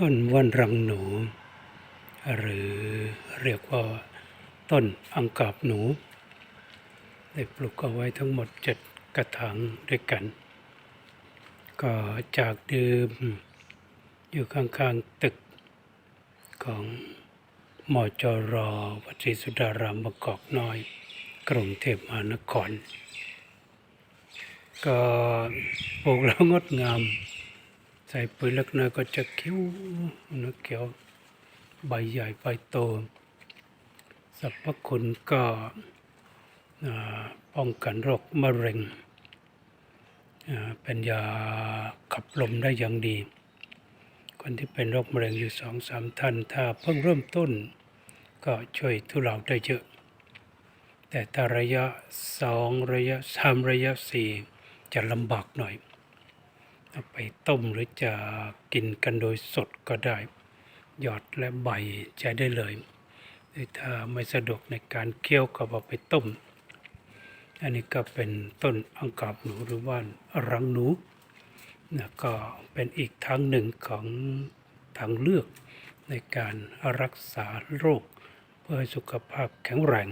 ต้นว่านรังหนู หรือเรียกว่าต้นอังกาบหนู ได้ปลูกเอาไว้ทั้งหมดเจ็ดกระถางด้วยกัน ก็จากเดิมอยู่ข้างๆตึกของมจรวัดศรีสุดารามบางกอกน้อย กรุงเทพมหานคร ก็ปลูกแล้วงดงาม ใส่ปุ๋ยเล็กน้อยก็จะเขียวนะเขียวใบใหญ่ใบโตสรรพคุณก็ป้องกันโรคมะเร็งเป็นยาขับลมได้อย่างดี คนที่เป็นโรคมะเร็งอยู่สองสามท่านถ้าเพิ่งเริ่มต้นก็ช่วยทุเลาได้เยอะ แต่ถ้าระยะสองระยะสามระยะสี่จะลำบากหน่อย เอาไปต้มหรือจะกินกันโดยสดก็ได้ หยอดและใบใช้ได้เลยหรือถ้าไม่สะดวกในการเคี่ยวก็เอาไปต้ม อันนี้ก็เป็นต้นอังกาบหนูหรือว่ารังหนูนะก็เป็นอีกทางหนึ่งของทางเลือกในการรักษาโรค เพื่อให้สุขภาพแข็งแรง